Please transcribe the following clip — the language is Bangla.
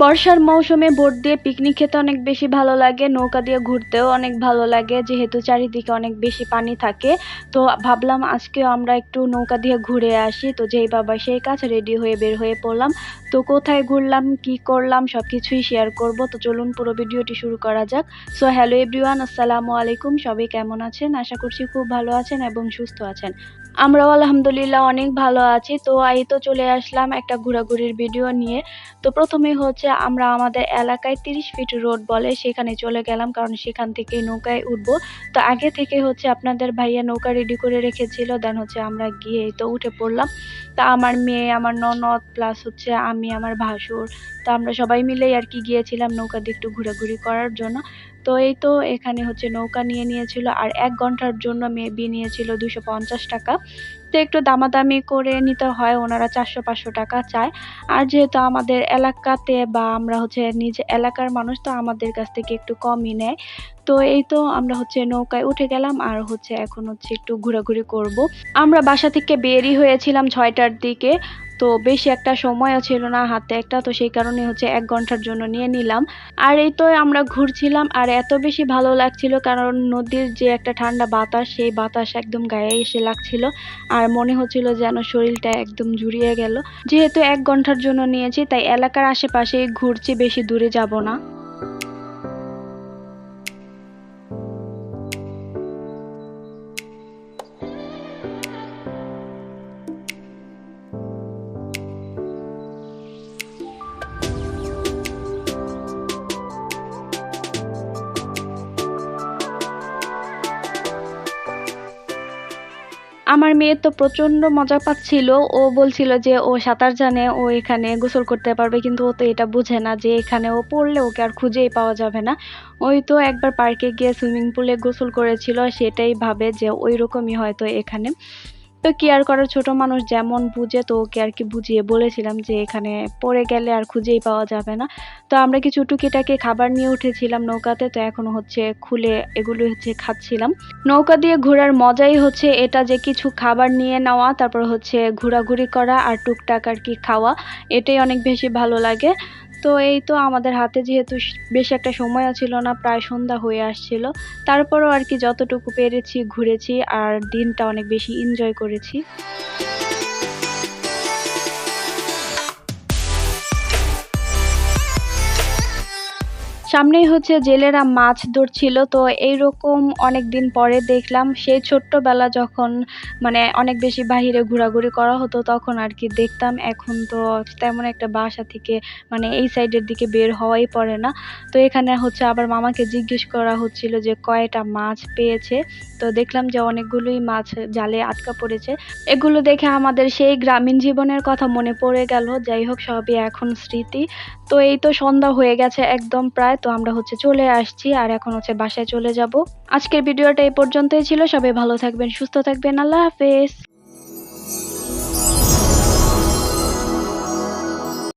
বর্ষার মৌসুমে বোট দিয়ে পিকনিক খেতে অনেক বেশি ভালো লাগে, নৌকা দিয়ে ঘুরতেও অনেক ভালো লাগে, যেহেতু চারিদিকে অনেক বেশি পানি থাকে। তো ভাবলাম আজকেও আমরা একটু নৌকা দিয়ে ঘুরে আসি। তো যেই বাবা সেই কাজ রেডি হয়ে বের হয়ে পড়লাম। তো কোথায় ঘুরলাম, কি করলাম সব কিছুই শেয়ার করব। তো চলুন পুরো ভিডিওটি শুরু করা যাক। সো হ্যালো এভরিওয়ান আসসালামু আলাইকুম। সবাই কেমন আছেন? আশা করছি খুব ভালো আছেন এবং সুস্থ আছেন। আমরাও আলহামদুলিল্লাহ অনেক ভালো আছি। তো এই তো চলে আসলাম একটা ঘোরাঘুরির ভিডিও নিয়ে। তো প্রথমে হচ্ছে আমরা আমাদের এলাকায় তিরিশ ফিট রোড বলে সেখানে চলে গেলাম, কারণ সেখান থেকে নৌকায় উঠবো। তো আগে থেকে হচ্ছে আপনাদের ভাইয়া নৌকা রেডি করে রেখেছিল দেন হচ্ছে আমরা গিয়ে তো উঠে পড়লাম। তা আমার মেয়ে, আমার ননদ প্লাস হচ্ছে আমি, আমার ভাসুর, তো আমরা সবাই মিলেই আর কি গিয়েছিলাম নৌকা দিয়ে একটু ঘোরাঘুরি করার জন্য। তো এই তো এখানে হচ্ছে নৌকা নিয়ে নিয়েছিল, আর এক ঘণ্টার জন্য মেয়ে মেবি নিয়েছিল দুশো টাকা। তো একটু দামাদামি করে নিতে হয়, ওনারা চারশো পাঁচশো টাকা চায়। আর যেহেতু আমাদের এলাকাতে বা আমরা হচ্ছে নিজ এলাকার মানুষ, তো আমাদের কাছ থেকে একটু কমই নেয়। তো এই তো আমরা হচ্ছে নৌকায় উঠে গেলাম আর হচ্ছে এখন হচ্ছে একটু ঘোরাঘুরি করব। আমরা বাসা থেকে বেরই হয়েছিলাম ছয়টার দিকে। তো বেশি একটা সময়ও ছিল না হাতে একটা, তো সেই কারণে হচ্ছে এক ঘণ্টার জন্য নিয়ে নিলাম। আর এই তো আমরা ঘুরছিলাম, আর এত বেশি ভালো লাগছিল কারণ নদীর যে একটা ঠান্ডা বাতাস, সেই বাতাস একদম গায়ে এসে লাগছিল। আর মনে হচ্ছিল যেন শরীরটা একদম জুড়িয়ে গেল। যেহেতু এক ঘণ্টার জন্য নিয়েছি, তাই এলাকার আশেপাশেই ঘুরছি, বেশি দূরে যাব না। আমার মেয়ে তো প্রচণ্ড মজা পাচ্ছিল। ও বলছিল যে, ও সাঁতার জানে, ও এখানে গোসল করতে পারবে। কিন্তু ও তো এটা বুঝে না যে, এখানে ও পড়লে ওকে আর খুঁজেই পাওয়া যাবে না। ওই তো একবার পার্কে গিয়ে সুইমিং পুলে গোসল করেছিল, সেটাই ভাবে যে ওই রকমই হয়তো এখানে। তো কি আর করার ছোট মানুষ যেমন বুঝে, তো ওকে আর কি বুঝিয়ে বলেছিলাম যে এখানে পড়ে গেলে আর খুঁজেই পাওয়া যাবে না। তো আমরা কিছু টুকিটাকি খাবার নিয়ে উঠেছিলাম নৌকাতে, তো এখন হচ্ছে খুলে এগুলো হচ্ছে খাচ্ছিলাম। নৌকা দিয়ে ঘোরার মজাই হচ্ছে এটা যে কিছু খাবার নিয়ে নেওয়া, তারপর হচ্ছে ঘোরাঘুরি করা আর টুকটাক আর কি খাওয়া, এটাই অনেক বেশি ভালো লাগে। তো এই তো আমাদের হাতে যেহেতু বেশ একটা সময়ও ছিল না, প্রায় সন্ধ্যা হয়ে আসছিল। তারপরও আর কি যতটুকু পেরেছি, ঘুরেছি, আর দিনটা অনেক বেশি এনজয় করেছি। সামনেই হচ্ছে জেলেরা মাছ ধরছিল, তো এইরকম অনেক দিন পরে দেখলাম সেই ছোট্টবেলা যখন মানে অনেক বেশি বাহিরে ঘোরাঘুরি করা হতো তখন আর কি দেখতাম, এখন তো তেমন একটা বাসা থেকে মানে এই সাইডের দিকে বের হওয়াই পড়ে না। তো এখানে হচ্ছে আবার মামাকে জিজ্ঞেস করা হচ্ছিল যে কয়টা মাছ পেয়েছে, তো দেখলাম যে অনেকগুলোই মাছ জালে আটকা পড়েছে। এগুলো দেখে আমাদের সেই গ্রামীণ জীবনের কথা মনে পড়ে গেল, যাই হোক সবই এখন স্মৃতি। তো এই তো সন্ধ্যা হয়ে গেছে একদম প্রায় তো আমরা হচ্ছে চলে আসছি আর এখন হচ্ছে বাসায় চলে যাব। আজকের ভিডিওটা এই পর্যন্তই ছিল। সবাই ভালো থাকবেন, সুস্থ থাকবেন। আল্লাহ হাফেজ।